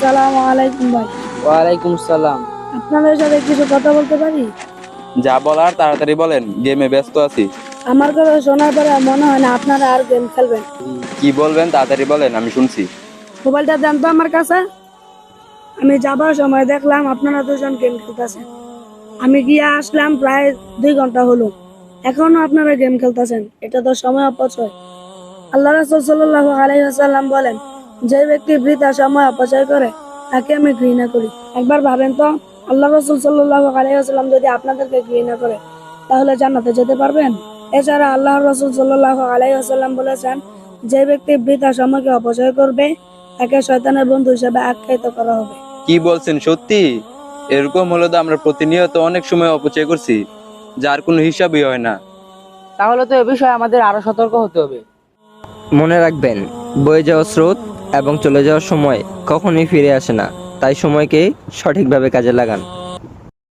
আসসালামু আলাইকুম ভাই। ওয়ালাইকুম সালাম। আপনাদের সাথে কিছু কথা বলতে পারি? যা বলার তাড়াতাড়ি বলেন গেমে ব্যস্ত আছি। আমার কথা শোনার পরে মনে হয় না আপনারা আর গেম খেলবেন। কি বলবেন তাড়াতাড়ি বলেন আমি শুনছি। মোবাইলটা দেন তো আমার কাছে। আমি যাবার সময় দেখলাম আপনারা দুজন গেম খেলতেছেন। আমি গিয়ে আসলাম প্রায় দুই ঘণ্টা হলো। এখনও আপনারা গেম খেলতেছেন। এটা তো সময় অপচয়। আল্লাহ রাসূল সাল্লাল্লাহু আলাইহি ওয়াসাল্লাম বলেন যে ব্যক্তি বৃথা সময় অপচয় করে তাকে আমি ঘৃণা করি। একবার ভাবেন তো আল্লাহ রসুল সাল্লাল্লাহু আলাইহি যদি আপনাদেরকে ঘৃণা করে তাহলে জান্নাতে যেতে পারবেন? এছাড়া আল্লাহ রসুল সাল্লাল্লাহু আলাইহি ওয়াসাল্লাম বলেছেন যে ব্যক্তি বৃথা সময়কে অপচয় করবে তাকে শয়তানের বন্ধু হিসেবে আখ্যায়িত করা হবে। কি বলছেন? সত্যি? এরকম হলো তো আমরা প্রতিনিয়ত অনেক সময় অপচয় করছি যার কোনো হিসাবই হয় না। তাহলে তো এ বিষয়ে আমাদের আরও সতর্ক হতে হবে। মনে রাখবেন বয়ে যাওয়া স্রোত এবং চলে যাওয়ার সময় কখনোই ফিরে আসে না। তাই সময়কে সঠিকভাবে কাজে লাগান।